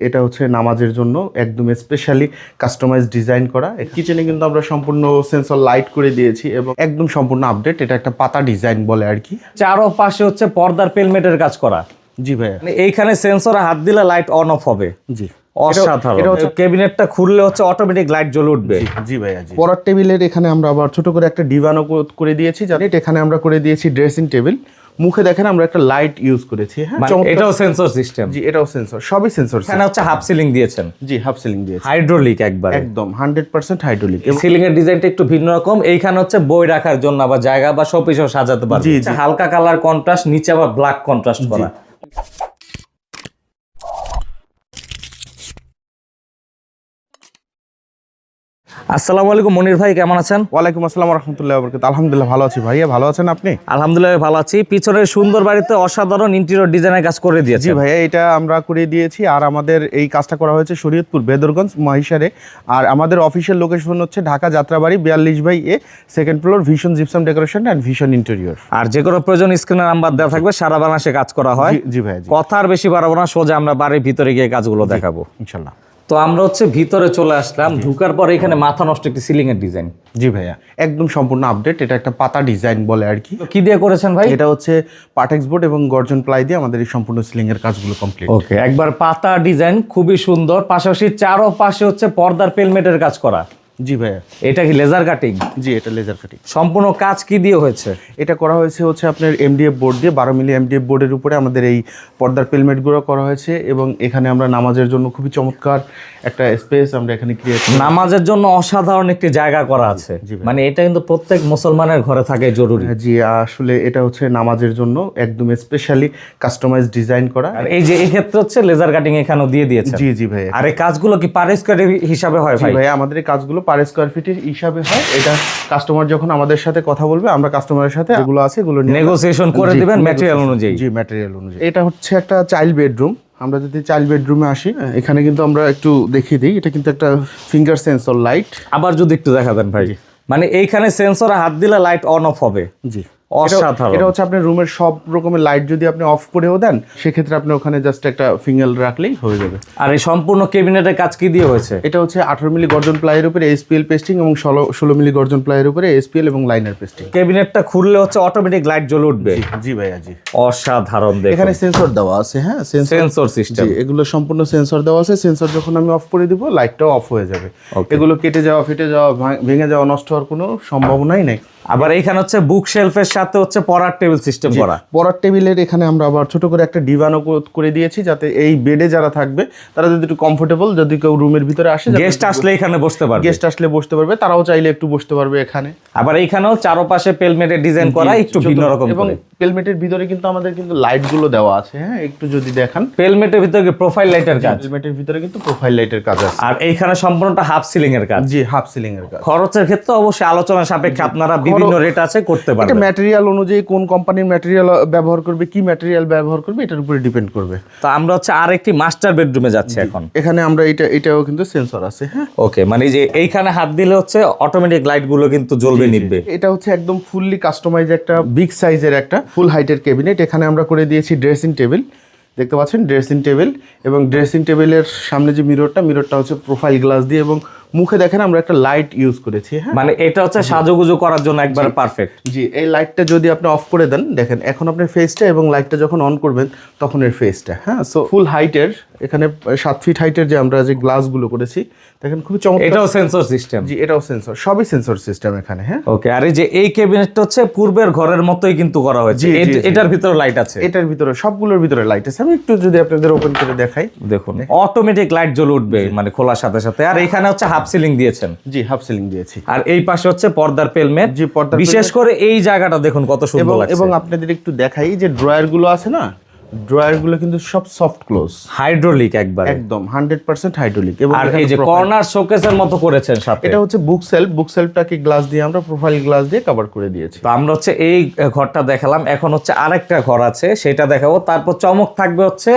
এটা হচ্ছে নামাজের জন্য একদম স্পেশালি কাস্টমাইজ ডিজাইন করা। কিচেনে কিন্তু আমরা সম্পূর্ণ সেন্সর লাইট করে দিয়েছি এবং একদম সম্পূর্ণ আপডেট এটা একটা পাতা ডিজাইন বলে আর কি। চারো পাশে হচ্ছে পর্দার পেলমেটের কাজ করা। জি ভাইয়া। মানে এইখানে সেন্সরে হাত দিলে লাইট অন অফ হবে। জি। অসাধারণ। এটা হচ্ছে ক্যাবিনেটটা খুললে হচ্ছে অটোমেটিক লাইট জ্বলে উঠবে। জি ভাইয়া জি। পড়ার টেবিলের এখানে আমরা আবার ছোট করে একটা ডিভানও করে দিয়েছি। জানি এখানে আমরা করে দিয়েছি ড্রেসিং টেবিল মুখে দেখেন আমরা একটা লাইট ইউজ করেছি হ্যাঁ? মানে এটাও সেন্সর সিস্টেম জি এটাও সেন্সর সবই সেন্সর এখানে হচ্ছে হাফ সিলিং দিয়েছেন। জি হাফ সিলিং দিয়েছেন হাইড্রোলিক একবার। একদম হান্ড্রেড পার্সেন্ট হাইড্রোলিক সিলিং এর ডিজাইনটা একটু ভিন্ন রকম। এইখানে হচ্ছে বই রাখার জন্য বা জায়গা বা শোপিসও সাজাতে পারবে। হালকা কালার কন্ট্রাস্ট নিচে আবার ব্ল্যাক কন্ট্রাস্ট করা। আসসালামু আলাইকুম মনির ভাই কেমন আছেন? ওয়ালাইকুম আসসালাম রহমতুল্লাহ বরকত আলহামদুলিল্লাহ ভালো আছি ভাইয়া ভালো আছেন আপনি? আলহামদুলিল্লাহ ভালো আছি। পিছনের সুন্দর বাড়িতে অসাধারণ ইন্টেরিয়র ডিজাইনের কাজ করে দিয়েছি ভাইয়া এটা আমরা করে দিয়েছি। আর আমাদের এই কাজটা করা হয়েছে শরীয়তপুর বেদরগঞ্জ মহিষারে। আর আমাদের অফিসিয়াল লোকেশন হচ্ছে ঢাকা যাত্রাবাড়ি বিয়াল্লিশ by A second floor vision gypsum decoration and vision interior আর যে কোনো প্রয়োজন স্ক্রিনে নাম্বার দেওয়া থাকবে সারা বাংলাদেশে কাজ করা হয়। জি ভাইয়া কথা আর বেশি বাড়াবো না সোজা আমরা বাড়ির ভিতরে গিয়ে কাজগুলো দেখাবো। ইনশাল্লাহ। তো আমরা হচ্ছে ভিতরে চলে আসলাম ঢুকার পর এখানে মাথা নষ্ট একটি সিলিং এর ডিজাইন জি ভাইয়া একদম সম্পূর্ণ আপডেট এটা একটা পাতা ডিজাইন বলে আর কি। কি দিয়ে করেছেন ভাই? এটা হচ্ছে পাটেক্স বোর্ড এবং গর্জন প্লাই দিয়ে আমাদের এই সম্পূর্ণ সিলিং এর কাজগুলো কমপ্লিট ওকে একবার পাতা ডিজাইন খুবই সুন্দর পাশাপাশি চারো পাশে হচ্ছে পর্দার পেলমেটের কাজ করা। জি ভাইয়া। এটা কি লেজার কাটিং জি এটা লেজার কাটিং সম্পূর্ণ কাজ কি দিয়ে হয়েছে? এটা করা হয়েছে হচ্ছে আপনার এমডিএফ বোর্ড দিয়ে বারো মিলি এমডিএফ বোর্ডের উপরে আমাদের এই পর্দার পেলমেটগুলো করা হয়েছে এবং এখানে আমরা নামাজের জন্য খুবই চমৎকার একটা স্পেস আমরা এখানে ক্রিয়েট নামাজের জন্য অসাধারণ একটি জায়গা করা আছে। মানে এটা কিন্তু প্রত্যেক মুসলমানের ঘরে থাকে জরুরি। জি আসলে এটা হচ্ছে নামাজের জন্য একদম স্পেশালি কাস্টমাইজ ডিজাইন করা। আর এই যে এই ক্ষেত্রে হচ্ছে লেজার কাটিং এখানেও দিয়ে দিয়েছে জি জি ভাইয়া। আর এই কাজগুলো কি পার স্কোয়ার হিসাবে হয় ভাই? ভাইয়া আমাদের এই কাজগুলো পার স্কোয়ার ফিটের হিসাবে হয়। এটা কাস্টমার যখন আমাদের সাথে কথা বলবে আমরা কাস্টমারের সাথে এগুলো আছে এগুলো নেগোসিয়েশন করে দেবেন ম্যাটেরিয়াল অনুযায়ী। জি ম্যাটেরিয়াল অনুযায়ী। এটা হচ্ছে একটা চাইল্ড বেডরুম আমরা যদি চাইল্ড বেডরুমে আসি এখানে কিন্তু আমরা একটু দেখিয়ে দিই। এটা কিন্তু একটা ফিঙ্গার সেন্সর লাইট আবার যদি একটু দেখাবেন ভাই। মানে এইখানে সেন্সর হাত দিলে লাইট অন অফ হবে। জি। অসাধারণ। এটা হচ্ছে আপনার রুমের সব রকমের লাইট যদি আপনি অফ করেও দেন সেক্ষেত্রে আপনি ওখানে জাস্ট একটা ফিঙ্গেল রাখলেই হয়ে যাবে। আর এই সম্পূর্ণ কেবিনেটের কাজ কি দিয়ে হয়েছে? এটা হচ্ছে আঠারো মিলি গর্জন প্লাইয়ের উপরে এসপিএল পেস্টিং এবং ষোলো ষোলো মিলি গর্জন প্লাইয়ের উপরে এসপিএল এবং লাইনার পেস্টিং কেবিনেটটা খুললে হচ্ছে অটোমেটিক লাইট জ্বলে উঠবে। জি ভাইয়া জি। অসাধারণ এখানে সেন্সর দেওয়া আছে হ্যাঁ? সেন্সর সেন্সর সিস্টেম এগুলো সম্পূর্ণ সেন্সর দেওয়া আছে। সেন্সর যখন আমি অফ করে দিব লাইটটাও অফ হয়ে যাবে। এগুলো কেটে যাওয়া ফেটে যাওয়া ভাঙ- ভেঙে যাওয়া নষ্ট হওয়ার কোনো সম্ভাবনাই নেই। আবার এখানে হচ্ছে বুক শেলফের সাথে হচ্ছে পড়ার টেবিল সিস্টেম করা। পড়ার টেবিলের এখানে আমরা আবার ছোট করে একটা ডিভানও করে দিয়েছি যাতে এই বেডে যারা থাকবে তারা যদি একটু কমফোর্টেবল যদি কেউ রুমের ভিতরে আসে গেস্ট আসলে এখানে বসতে পারবে। গেস্ট আসলে বসতে পারবে তারাও চাইলে একটু বসতে পারবে এখানে। আবার এইখানেও চারোপাশে পেলমেটের ডিজাইন করা একটু ভিন্ন রকম এবং পেলমেটের ভিতরে কিন্তু আমাদের কিন্তু লাইটগুলো দেওয়া আছে হ্যাঁ একটু যদি দেখান। পেলমেটের ভিতরে প্রোফাইল লাইটের কাজ? পেলমেটের ভিতরে কিন্তু প্রোফাইল লাইটের কাজ আছে। আর এইখানে সম্পূর্ণটা হাফ সিলিং এর কাজ। জি হাফ সিলিং এর কাজ। খরচের ক্ষেত্রে অবশ্যই আলোচনা সাপেক্ষে আপনারা বিভিন্ন রেট আছে করতে পারবে। এটা ম্যাটেরিয়াল অনুযায়ী কোন কোম্পানির ম্যাটেরিয়াল ব্যবহার করবে কি ম্যাটেরিয়াল ব্যবহার করবে এটার উপরে ডিপেন্ড করবে। তো আমরা হচ্ছে আর একটি মাস্টার বেডরুমে যাচ্ছি এখন। এখানে আমরা এটা এটাও কিন্তু সেন্সর আছে হ্যাঁ? ওকে মানে যে এইখানে হাত দিলে হচ্ছে অটোমেটিক লাইটগুলো কিন্তু জ্বলবে নিবে এটা হচ্ছে একদম ফুললি কাস্টমাইজ একটা বিগ সাইজের একটা ফুল হাইটের ক্যাবিনেট এখানে আমরা করে দিয়েছি ড্রেসিং টেবিল দেখতে পাচ্ছেন? ড্রেসিং টেবিল এবং ড্রেসিং টেবিলের সামনে যে মিররটা মিররটা হচ্ছে প্রোফাইল গ্লাস দিয়ে এবং মুখে দেখেন আমরা একটা লাইট ইউজ করেছি হ্যাঁ? মানে এটা হচ্ছে সাজুগুজু করার জন্য একবার পারফেক্ট জি এই লাইটটা যদি আপনি অফ করে দেন দেখেন এখন আপনার ফেসটা এবং লাইটটা যখন অন করবেন তখন এর ফেসটা হ্যাঁ? সো ফুল হাইটের এখানে সাত ফিট হাইটের যে আমরা যে গ্লাসগুলো করেছি দেখেন খুবই চমৎকার। এটাও সেন্সর সিস্টেম জি এটাও সেন্সর সবই সেন্সর সিস্টেম এখানে হ্যাঁ? ওকে আর এই যে এই ক্যাবিনেটটা হচ্ছে পূর্বের ঘরের মতোই কিন্তু করা হয়েছে। এটার ভিতরে লাইট আছে। এটার ভিতরে সবগুলোর ভিতরে লাইট আছে। আমি একটু যদি আপনাদের ওপেন করে দেখাই। দেখুন অটোমেটিক লাইট জ্বলে উঠবে মানে খোলার সাথে সাথে। আর এখানে হচ্ছে হাফ সিলিং দিয়েছেন। জি হাফ সিলিং দিয়েছি। আর এই পাশে হচ্ছে পর্দার পেলমেট। জি, পর্দার বিশেষ করে এই জায়গাটা দেখুন কত সুন্দর লাগছে। এবং আপনাদের একটু দেখাই যে ড্রয়ারগুলো আছে না? ড্রয়ারগুলো কিন্তু সব সফট ক্লোজ হাইড্রোলিক একবার। একদম হান্ড্রেড পার্সেন্ট হাইড্রোলিক এবং আর এই যে কর্নার শোকেসের মতো করেছেন সাথে। এটা হচ্ছে বুক সেলফ বুক সেলফটাকে গ্লাস দিয়ে আমরা প্রোফাইল গ্লাস দিয়ে কভার করে দিয়েছি। তো আমরা হচ্ছে এই ঘরটা দেখালাম। এখন হচ্ছে আরেকটা ঘর আছে সেটা দেখাবো। তারপর চমক থাকবে হচ্ছে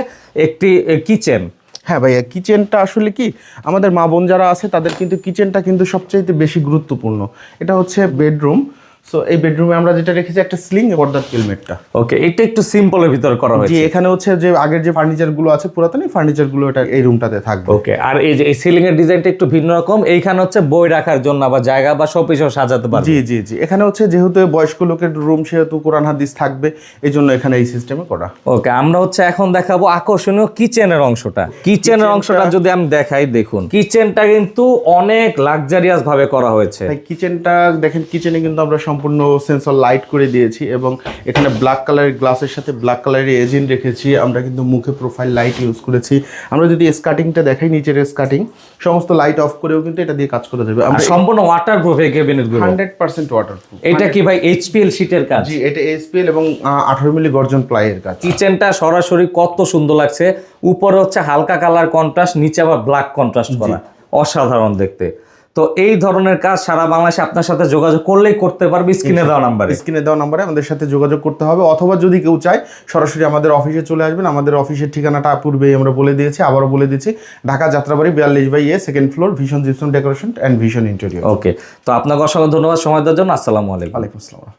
একটি কিচেন হ্যাঁ ভাইয়া কিচেনটা আসলে কি, আমাদের মা বোন যারা আছে তাদের কিন্তু কিচেনটা কিন্তু সবচাইতে বেশি গুরুত্বপূর্ণ। এটা হচ্ছে বেডরুম সো এই বেডরুমে আমরা যেটা রেখেছি একটা স্লিং পর্দার হেলমেটটা ওকে এটা একটু সিম্পলের ভিতর করা হয়েছে। এখানে হচ্ছে যে আগের যে ফার্নিচারগুলো আছে পুরাতন ফার্নিচারগুলো এটা এই রুমটাতে থাকবে। ওকে আর এই যে এই সিলিং এর ডিজাইনটা একটু ভিন্ন রকম। এইখানে হচ্ছে বই রাখার জন্য বা জায়গা বা শোপিসও সাজাতে পারবে। জি জি জি। এখানে হচ্ছে যেহেতু বয়স্ক লোকের রুম সেহেতু কোরআন হাদিস থাকবে। এই জন্য এখানে এই সিস্টেমে করা। ওকে আমরা হচ্ছে এখন দেখাবো আকর্ষণীয় কিচেনের অংশটা। কিচেনের অংশটা যদি আমি দেখাই দেখুন। কিচেনটা কিন্তু অনেক লাক্সারিয়াস ভাবে করা হয়েছে। কিচেনটা দেখেন কিচেনে কিন্তু আমরা সম্পূর্ণ সেন্সর লাইট করে দিয়েছি এবং এখানে ব্ল্যাক কালারের গ্লাসের সাথে ব্ল্যাক কালারের এজিন রেখেছি। আমরা কিন্তু মুখে প্রোফাইল লাইট ইউজ করেছি। আমরা যদি স্কার্টিংটা দেখাই নিচের স্কার্টিং সমস্ত লাইট অফ করেও কিন্তু এটা দিয়ে কাজ করা যাবে আমরা সম্পূর্ণ ওয়াটার প্রুফ এই ক্যাবিনেটগুলো। হান্ড্রেড পার্সেন্ট ওয়াটার এটা কি ভাই এইচপিএল শীটের কাজ? জি এটা এসপিএল এবং আঠারো মিলি গর্জন প্লাইয়ের কাজ। কিচেনটা সরাসরি কত সুন্দর লাগছে। উপরে হচ্ছে হালকা কালার কন্ট্রাস্ট নিচে আবার ব্ল্যাক কন্ট্রাস্ট করা। অসাধারণ দেখতে। তো এই ধরনের কাজ সারা বাংলাদেশে আপনার সাথে যোগাযোগ করলেই করতে পারবে স্ক্রিনে দেওয়া নাম্বারে। স্ক্রিনে দেওয়া নাম্বারে আমাদের সাথে যোগাযোগ করতে হবে অথবা যদি কেউ চায় সরাসরি আমাদের অফিসে চলে আসবেন। আমাদের অফিসের ঠিকানাটা পূর্বেই আমরা বলে দিয়েছি আবারও বলে দিচ্ছি। ঢাকা যাত্রাবাড়ি বিয়াল্লিশ by A second floor vision gypsum decoration and vision interior okay তো আপনাকে অসংখ্য ধন্যবাদ সময় দেওয়ার জন্য। আসসালামু আলাইকুম। আলাইকুম আসসালাম।